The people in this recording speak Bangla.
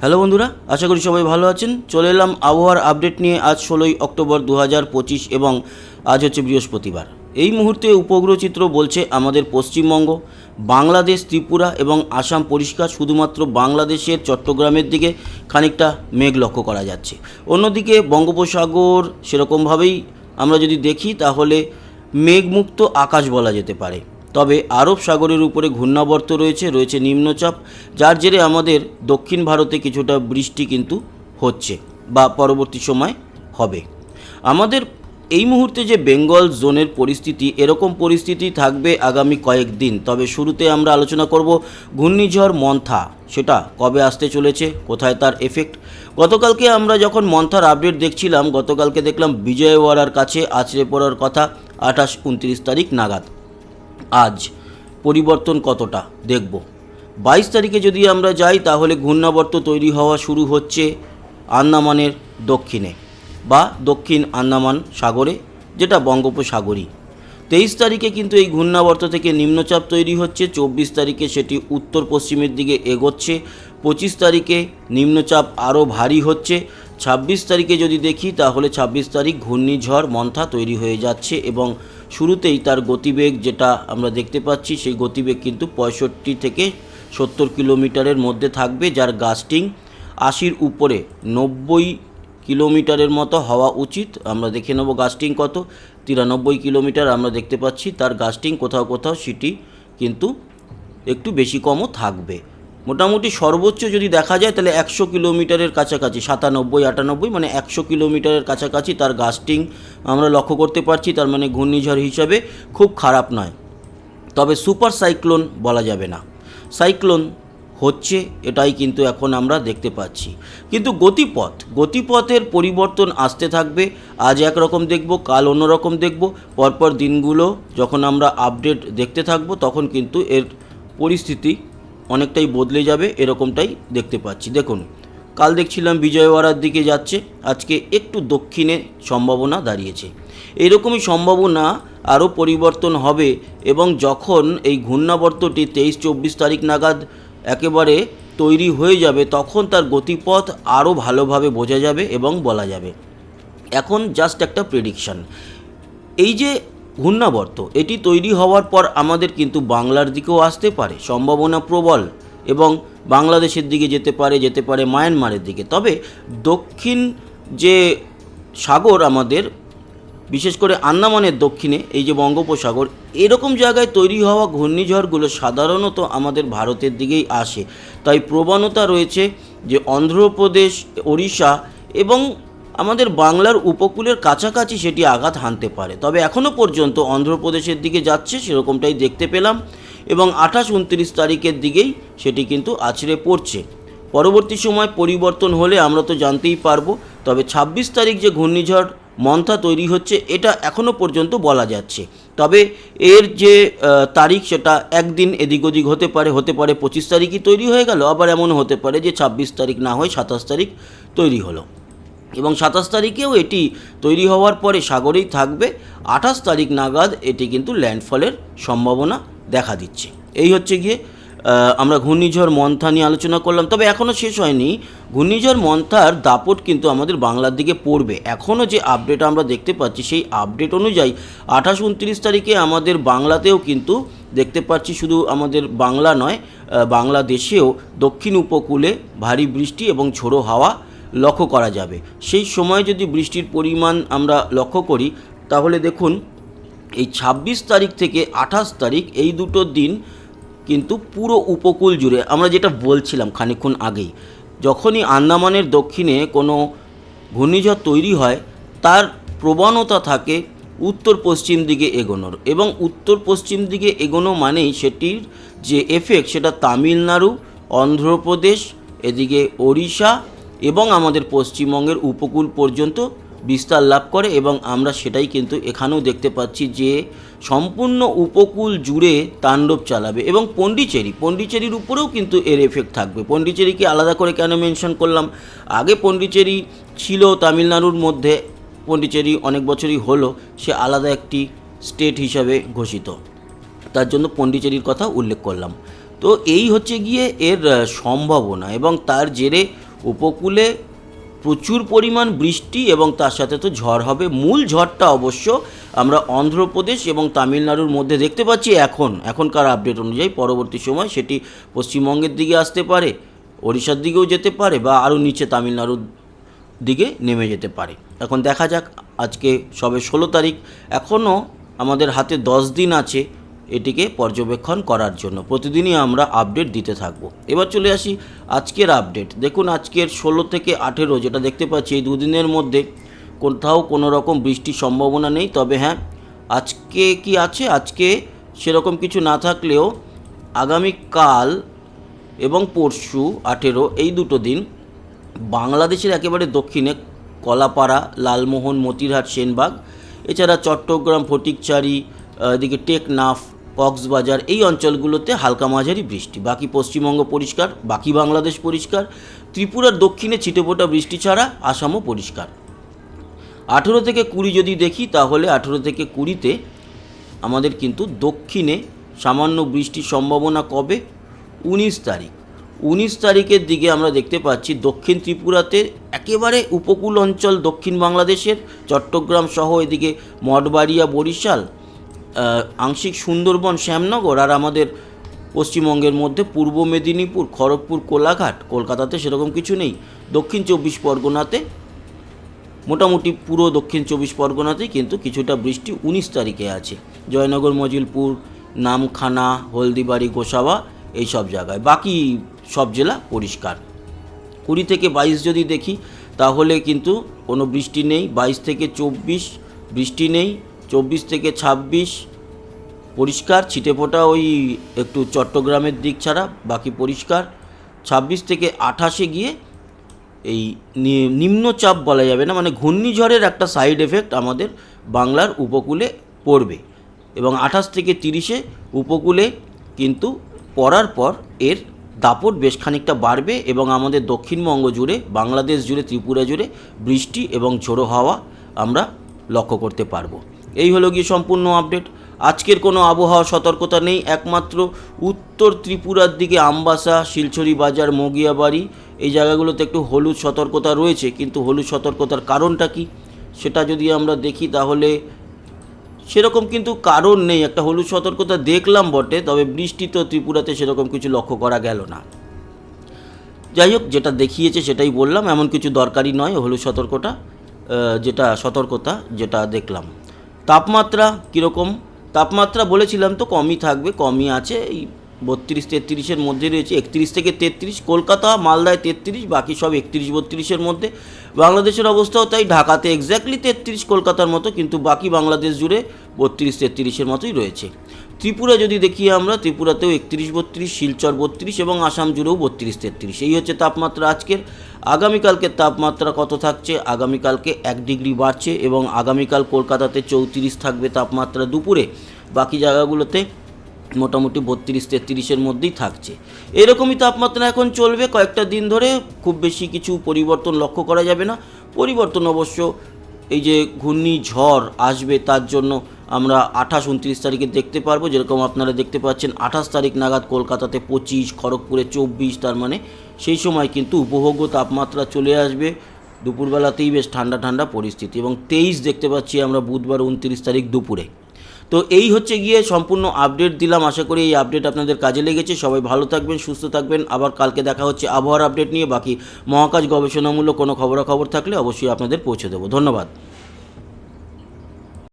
হ্যালো বন্ধুরা, আশা করি সবাই ভালো আছেন। চলে এলাম আবহাওয়ার আপডেট নিয়ে আজ ষোলোই অক্টোবর দু হাজার পঁচিশ এবং আজ হচ্ছে বৃহস্পতিবার। এই মুহূর্তে উপগ্রহ চিত্র বলছে আমাদের পশ্চিমবঙ্গ, বাংলাদেশ, ত্রিপুরা এবং আসাম পরিষ্কার, শুধুমাত্র বাংলাদেশের চট্টগ্রামের দিকে খানিকটা মেঘ লক্ষ্য করা যাচ্ছে। অন্যদিকে বঙ্গোপসাগর সেরকমভাবেই আমরা যদি দেখি তাহলে মেঘমুক্ত আকাশ বলা যেতে পারে। তবে আরব সাগরের উপরে ঘূর্ণাবর্ত রয়েছে রয়েছে নিম্নচাপ, যার জেরে আমাদের দক্ষিণ ভারতে কিছুটা বৃষ্টি কিন্তু হচ্ছে বা পরবর্তী সময় হবে। আমাদের এই মুহূর্তে যে বেঙ্গল জোনের পরিস্থিতি, এরকম পরিস্থিতি থাকবে আগামী কয়েকদিন তবে শুরুতে আমরা আলোচনা করব ঘূর্ণিঝড় মন্থা, সেটা কবে আসতে চলেছে, কোথায় তার এফেক্ট গতকালকে আমরা যখন মন্থার আপডেট দেখছিলাম, গতকালকে দেখলাম বিজয়ওয়াড়ার কাছে আছড়ে পড়ার কথা, আঠাশ, উনত্রিশ তারিখ নাগাদ। আজ পরিবর্তন কতটা? দেখব। বাইশ তারিখে যদি আমরা যাই, তাহলে ঘূর্ণাবর্ত তৈরি হওয়া শুরু হচ্ছে আন্দামানের দক্ষিণে বা দক্ষিণ আন্দামান সাগরে, যেটা বঙ্গোপসাগরই। তেইশ তারিখে কিন্তু এই ঘূর্ণাবর্ত থেকে নিম্নচাপ তৈরি হচ্ছে, চব্বিশ তারিখে সেটি উত্তর পশ্চিমের দিকে এগোচ্ছে, পঁচিশ তারিখে নিম্নচাপ আরও ভারী হচ্ছে ছাব্বিশ তারিখে যদি দেখি, তাহলে ছাব্বিশ তারিখ ঘূর্ণিঝড়, মন্থা তৈরি হয়ে যাচ্ছে এবং শুরুতেই তার গতিবেগ যেটা আমরা দেখতে পাচ্ছি, সেই গতিবেগ কিন্তু পঁয়ষট্টি থেকে সত্তর কিলোমিটারের মধ্যে থাকবে, যার গাস্টিং আশির উপরে। নব্বই কিলোমিটারের মতো হওয়া উচিত। আমরা দেখে নেব গাস্টিং কত। তিরানব্বই কিলোমিটার আমরা দেখতে পাচ্ছি, তার গাস্টিং কোথাও কোথাও সেটি কিন্তু একটু বেশি কমও থাকবে। মোটামুটি সর্বোচ্চ যদি দেখা যায়, তাহলে একশো কিলোমিটারের কাছাকাছি, সাতানব্বই, আটানব্বই মানে একশো কিলোমিটারের কাছাকাছি তার গাস্টিং আমরা লক্ষ্য করতে পারছি, তার মানে ঘূর্ণিঝড় হিসাবে খুব খারাপ নয়। তবে সুপার সাইক্লোন বলা যাবে না। সাইক্লোন হচ্ছে, এটাই কিন্তু এখন আমরা দেখতে পাচ্ছি। কিন্তু গতিপথ, গতিপথের পরিবর্তন আসতে থাকবে, আজ একরকম দেখব, কাল অন্যরকম দেখব, পরপর দিনগুলো যখন আমরা আপডেট দেখতে থাকব, তখন কিন্তু এর পরিস্থিতি অনেকটাই বদলে যাবে, এরকমটাই দেখতে পাচ্ছি। দেখুন, কাল দেখছিলাম বিজয়ওয়াড়ার দিকে যাচ্ছে, আজকে একটু দক্ষিণে সম্ভাবনা দাঁড়িয়েছে। এরকমই সম্ভাবনা আরও পরিবর্তন হবে এবং যখন এই ঘূর্ণাবর্তটি তেইশ চব্বিশ তারিখ নাগাদ একেবারে তৈরি হয়ে যাবে, তখন তার গতিপথ আরও ভালোভাবে বোঝা যাবে এবং বলা যাবে। এখন জাস্ট একটা প্রেডিকশন এই যে ঘূর্ণাবর্ত। এটি তৈরি হওয়ার পর আমাদের কিন্তু বাংলার দিকেও আসতে পারে, সম্ভাবনা প্রবল এবং বাংলাদেশের দিকে যেতে পারে যেতে পারে মায়ানমারের দিকে। তবে দক্ষিণ যে সাগর আমাদের, বিশেষ করে আন্দামানের দক্ষিণে, এই যে বঙ্গোপসাগর, এরকম জায়গায় তৈরি হওয়া ঘূর্ণিঝড়গুলো সাধারণত আমাদের ভারতের দিকেই আসে। তাই প্রবণতা রয়েছে যে অন্ধ্রপ্রদেশ, ওড়িশা এবং আমাদের বাংলার উপকূলের কাছাকাছি সেটি আঘাত হানতে পারে। তবে এখনও পর্যন্ত অন্ধ্রপ্রদেশের দিকে যাচ্ছে, সেরকমটাই দেখতে পেলাম এবং আঠাশ উনত্রিশ তারিখের দিকেই সেটি কিন্তু আছড়ে পড়ছে। পরবর্তী সময় পরিবর্তন হলে আমরা তো জানতেই পারব, তবে ছাব্বিশ তারিখ যে ঘূর্ণিঝড় মন্থা তৈরি হচ্ছে, এটা এখনও পর্যন্ত বলা যাচ্ছে। তবে এর যে তারিখ সেটা একদিন এদিক ওদিক হতে পারে হতে পারে পঁচিশ তারিখই তৈরি হয়ে গেল, আবার এমন হতে পারে যে ছাব্বিশ তারিখ না হয় সাতাশ তারিখ তৈরি হলো। এবং সাতাশ তারিখেও এটি তৈরি হওয়ার পরে সাগরেই থাকবে। আঠাশ তারিখ নাগাদ এটি কিন্তু ল্যান্ডফলের সম্ভাবনা দেখা দিচ্ছে। এই হচ্ছে গিয়ে আমরা ঘূর্ণিঝড় মন্থা নিয়ে আলোচনা করলাম। তবে এখনও শেষ হয়নি। ঘূর্ণিঝড় মন্থার দাপট কিন্তু আমাদের বাংলার দিকে পড়বে। এখনও যে আপডেট আমরা দেখতে পাচ্ছি, সেই আপডেট অনুযায়ী আঠাশ উনত্রিশ তারিখে আমাদের বাংলাতেও কিন্তু দেখতে পাচ্ছি শুধু আমাদের বাংলা নয় বাংলাদেশেও দক্ষিণ উপকূলে ভারী বৃষ্টি এবং ঝোড়ো হাওয়া লক্ষ্য করা যাবে। সেই সময় যদি বৃষ্টির পরিমাণ আমরা লক্ষ্য করি, তাহলে দেখুন, এই ছাব্বিশ তারিখ থেকে আঠাশ তারিখ এই দুটো দিন কিন্তু পুরো উপকূল জুড়ে, আমরা যেটা বলছিলাম খানিকক্ষণ আগেই, যখনই আন্দামানের দক্ষিণে কোনো ঘূর্ণিঝড় তৈরি হয়, তার প্রবণতা থাকে উত্তর পশ্চিম দিকে এগোনোর। এবং উত্তর পশ্চিম দিকে এগোনো মানেই সেটির যে এফেক্ট সেটা তামিলনাড়ু, অন্ধ্রপ্রদেশ, এদিকে ওড়িশা এবং আমাদের পশ্চিমবঙ্গের উপকূল পর্যন্ত বিস্তার লাভ করে এবং আমরা সেটাই কিন্তু এখানেও দেখতে পাচ্ছি যে সম্পূর্ণ উপকূল জুড়ে তাণ্ডব চালাবে এবং পন্ডিচেরি, পন্ডিচেরির উপরেও কিন্তু এর এফেক্ট থাকবে। পন্ডিচেরিকে আলাদা করে কেন মেনশন করলাম? আগে পন্ডিচেরি ছিল তামিলনাড়ুর মধ্যে, পন্ডিচেরি অনেক বছরই হলো, সে আলাদা একটি স্টেট হিসাবে ঘোষিত। তার জন্য পন্ডিচেরির কথা উল্লেখ করলাম। তো এই হচ্ছে গিয়ে এর সম্ভাবনা এবং তার জেরে উপকূলে প্রচুর পরিমাণ বৃষ্টি এবং তার সাথে তো ঝড় হবে। মূল ঝড়টা অবশ্য আমরা অন্ধ্রপ্রদেশ এবং তামিলনাড়ুর মধ্যে দেখতে পাচ্ছি এখন। এখনকার আপডেট অনুযায়ী পরবর্তী সময় সেটি পশ্চিমবঙ্গের দিকে আসতে পারে, ওড়িশার দিকেও যেতে পারে বা আরও নিচে তামিলনাড়ুর দিকে নেমে যেতে পারে। এখন দেখা যাক আজকে সবে ষোলো তারিখ। এখনও আমাদের হাতে দশ দিন আছে। এটিকে পর্যবেক্ষণ করার জন্য। প্রতিদিনই আমরা আপডেট দিতে থাকব। এবার চলে আসি আজকের আপডেট দেখুন, আজকের ষোলো থেকে আঠেরো যেটা দেখতে পাচ্ছি, এই দুদিনের মধ্যে কোথাও কোনো রকম বৃষ্টির সম্ভাবনা নেই। তবে হ্যাঁ আজকে কি আছে? আজকে সেরকম কিছু না থাকলেও আগামীকাল এবং পরশু আঠেরো, এই দুটো দিন বাংলাদেশের একেবারে দক্ষিণে কলাপাড়া, লালমোহন, মতিরহাট, সেনবাগ, এছাড়া চট্টগ্রাম ফটিকচারি এদিকে টেকনাফ কক্সবাজার, এই অঞ্চলগুলোতে হালকা মাঝারি বৃষ্টি। বাকি পশ্চিমবঙ্গ পরিষ্কার, বাকি বাংলাদেশ পরিষ্কার। ত্রিপুরার দক্ষিণে ছিটেফোঁটা বৃষ্টি ছাড়া আসামও পরিষ্কার। আঠেরো থেকে কুড়ি যদি দেখি, তাহলে আঠেরো থেকে কুড়িতে আমাদের কিন্তু দক্ষিণে সামান্য বৃষ্টির সম্ভাবনা কবে? উনিশ তারিখ। উনিশ তারিখের দিকে আমরা দেখতে পাচ্ছি, দক্ষিণ ত্রিপুরাতে একেবারে উপকূল অঞ্চল দক্ষিণ বাংলাদেশের, চট্টগ্রাম সহ এদিকে মঠবাড়িয়া, বরিশাল আংশিক সুন্দরবন, শ্যামনগর আর আমাদের পশ্চিমবঙ্গের মধ্যে পূর্ব মেদিনীপুর, খড়গপুর, কোলাঘাট, কলকাতাতে সেরকম কিছু নেই। দক্ষিণ চব্বিশ পরগনাতে মোটামুটি পুরো দক্ষিণ চব্বিশ পরগনাতেই কিন্তু কিছুটা বৃষ্টি উনিশ তারিখে আছে। জয়নগর, মজিলপুর, নামখানা, হলদিবাড়ি, গোসাবা এই সব জায়গায়। বাকি সব জেলা পরিষ্কার। কুড়ি থেকে বাইশ যদি দেখি তাহলে কিন্তু কোনো বৃষ্টি নেই। বাইশ থেকে চব্বিশ বৃষ্টি নেই। চব্বিশ থেকে ছাব্বিশ। পরিষ্কার ছিটেফোঁটা ওই একটু চট্টগ্রামের দিক ছাড়া, বাকি পরিষ্কার। ছাব্বিশ থেকে আঠাশে গিয়ে এই নিম্নচাপ বলা যাবে না মানে ঘূর্ণিঝড়ের একটা সাইড এফেক্ট আমাদের বাংলার উপকূলে পড়বে। এবং আঠাশ থেকে তিরিশে উপকূলে কিন্তু পড়ার পর এর দাপট বেশ খানিকটা বাড়বে এবং আমাদের দক্ষিণবঙ্গ জুড়ে, বাংলাদেশ জুড়ে, ত্রিপুরা জুড়ে বৃষ্টি এবং ঝোড়ো হাওয়া আমরা লক্ষ্য করতে পারব। এই হলো গিয়ে সম্পূর্ণ আপডেট আজকের কোনো আবহাওয়া সতর্কতা নেই, একমাত্র উত্তর ত্রিপুরার দিকে আমবাসা শিলছড়ি বাজার, মগিয়াবাড়ি, এই জায়গাগুলোতে একটু হলুদ সতর্কতা রয়েছে, কিন্তু হলুদ সতর্কতার কারণটা কি? সেটা যদি আমরা দেখি তাহলে সেরকম কিন্তু কারণ নেই, একটা হলুদ সতর্কতা দেখলাম বটে, তবে বৃষ্টি তো ত্রিপুরাতে সেরকম কিছু লক্ষ্য করা গেল না। যাই হোক, যেটা দেখিয়েছে সেটাই বললাম, এমন কিছু দরকারি নয় হলুদ সতর্কতা যেটা সতর্কতা, যেটা দেখলাম। তাপমাত্রা কীরকম? তাপমাত্রা বলেছিলাম তো কমই থাকবে, কমই আছে, এই বত্রিশ, তেত্রিশের মধ্যে রয়েছে, একত্রিশ থেকে তেত্রিশ, কলকাতা, মালদায় তেত্রিশ, বাকি সব একত্রিশ, বত্রিশের মধ্যে। বাংলাদেশের অবস্থাও তাই, ঢাকাতে এক্স্যাক্টলি তেত্রিশ, কলকাতার মতো, কিন্তু বাকি বাংলাদেশ জুড়ে বত্রিশ, তেত্রিশের মতোই রয়েছে। ত্রিপুরা যদি দেখি আমরা, ত্রিপুরাতেও একত্রিশ, বত্রিশ, শিলচর বত্রিশ এবং আসাম জুড়েও বত্রিশ, তেত্রিশ। এই হচ্ছে তাপমাত্রা আজকের। আগামীকালকের তাপমাত্রা কত থাকছে? আগামীকালকে এক ডিগ্রি বাড়ছে এবং আগামীকাল কলকাতাতে চৌত্রিশ থাকবে তাপমাত্রা দুপুরে। বাকি জায়গাগুলোতে মোটামুটি বত্রিশ, তেত্রিশের মধ্যেই থাকছে। এরকমই তাপমাত্রা এখন চলবে। কয়েকটা দিন ধরে খুব বেশি কিছু পরিবর্তন লক্ষ্য করা যাবে না। পরিবর্তন অবশ্য এই যে ঘূর্ণিঝড় আসবে তার জন্য আমরা আঠাশ উনত্রিশ তারিখে দেখতে পারব। যেরকম আপনারা দেখতে পাচ্ছেন, আঠাশ তারিখ নাগাদ কলকাতাতে পঁচিশ, খড়গপুরে চব্বিশ, তার মানে সেই সময় কিন্তু উপভোগ্য তাপমাত্রা চলে আসবে। দুপুরবেলাতেই বেশ ঠান্ডা ঠান্ডা পরিস্থিতি এবং তেইশ দেখতে পাচ্ছি আমরা বুধবার উনত্রিশ তারিখ দুপুরে। তো এই হচ্ছে গিয়ে সম্পূর্ণ আপডেট দিলাম। আশা করি এই আপডেট আপনাদের কাজে লেগেছে। সবাই ভালো থাকবেন, সুস্থ থাকবেন। আবার কালকে দেখা হচ্ছে আবহাওয়ার আপডেট নিয়ে। বাকি মহাকাশ গবেষণামূলক কোনো খবরাখবর থাকলে অবশ্যই আপনাদের পৌঁছে দেবো। ধন্যবাদ।